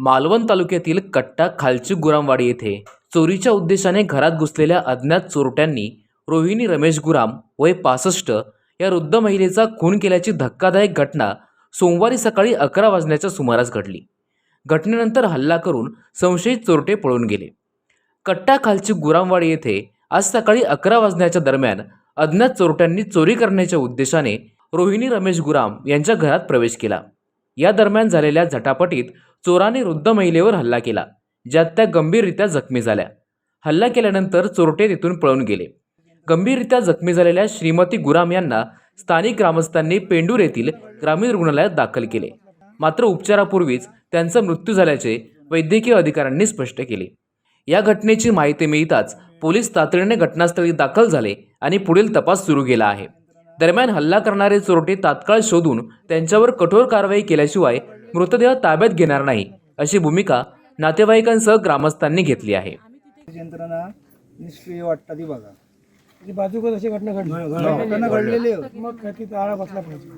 मालवण तालुक्यातील कट्टा खालची गुरामवाडी येथे चोरीच्या उद्देशाने घरात घुसलेल्या अज्ञात चोरट्यांनी रोहिणी रमेश गुराम वय पासष्ट या वृद्ध महिलेचा खून केल्याची धक्कादायक घटना सोमवारी सकाळी अकरा वाजण्याच्या सुमारास घडली. घटनेनंतर हल्ला करून संशयित चोरटे पळून गेले. कट्टा खालची गुरामवाडी येथे आज सकाळी अकरा वाजण्याच्या दरम्यान अज्ञात चोरट्यांनी चोरी करण्याच्या उद्देशाने रोहिणी रमेश गुराम यांच्या घरात प्रवेश केला. या दरम्यान झालेल्या झटापटीत चोराने वृद्ध महिलेवर हल्ला केला ज्यात त्या गंभीररित्या जखमी झाल्या. हल्ला केल्यानंतर चोरटे तिथून पळून गेले. गंभीररित्या जखमी झालेल्या श्रीमती गुराम यांना स्थानिक ग्रामस्थांनी पेंडूर येथील ग्रामीण रुग्णालयात दाखल केले. मात्र उपचारापूर्वीच त्यांचा मृत्यू झाल्याचे वैद्यकीय अधिकाऱ्यांनी स्पष्ट केले. या घटनेची माहिती मिळताच पोलीस तातडीने घटनास्थळी दाखल झाले आणि पुढील तपास सुरू केला आहे. दरम्यान हल्ला करणारे चोरटे तात्काळ शोधून त्यांच्यावर कठोर कारवाई केल्याशिवाय मृतदेह ताब्यात घेणार नाही अशी भूमिका नातेवाईकांसह ग्रामस्थांनी घेतली आहे. यंत्रणा निष्क्रिय वाटतात ती बघा ती तशी घटना घडली. घटना घडलेली आहे. मग काय तिथं आळा बसला पाहिजे.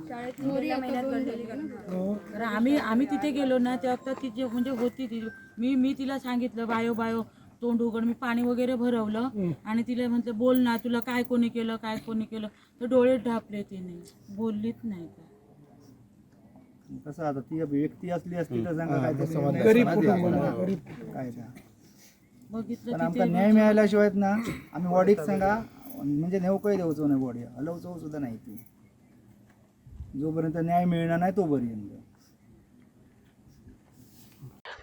हो. तर आम्ही आम्ही तिथे गेलो ना तेव्हा तर तिचे म्हणजे होती ती. मी मी तिला सांगितलं बायो बायो. तोंड उघड मी पाणी वगैरे भरवलं आणि तिला म्हटलं बोल ना तुला काय कोणी केलं काय कोणी केलं. तर डोळे ढापले तिने. बोललीच नाही ती. कसं आता ती व्यक्ती असली असती तर सांगा काय गरीब. बघितलं तिथे न्याय मिळाल्याशिवाय ना आम्ही वडीक सांगा म्हणजे नेवकही देऊचो नाही बॉडी हलवचो सुद्धा नाही ती. जोपर्यंत न्याय मिळणार नाही तोपर्यंत.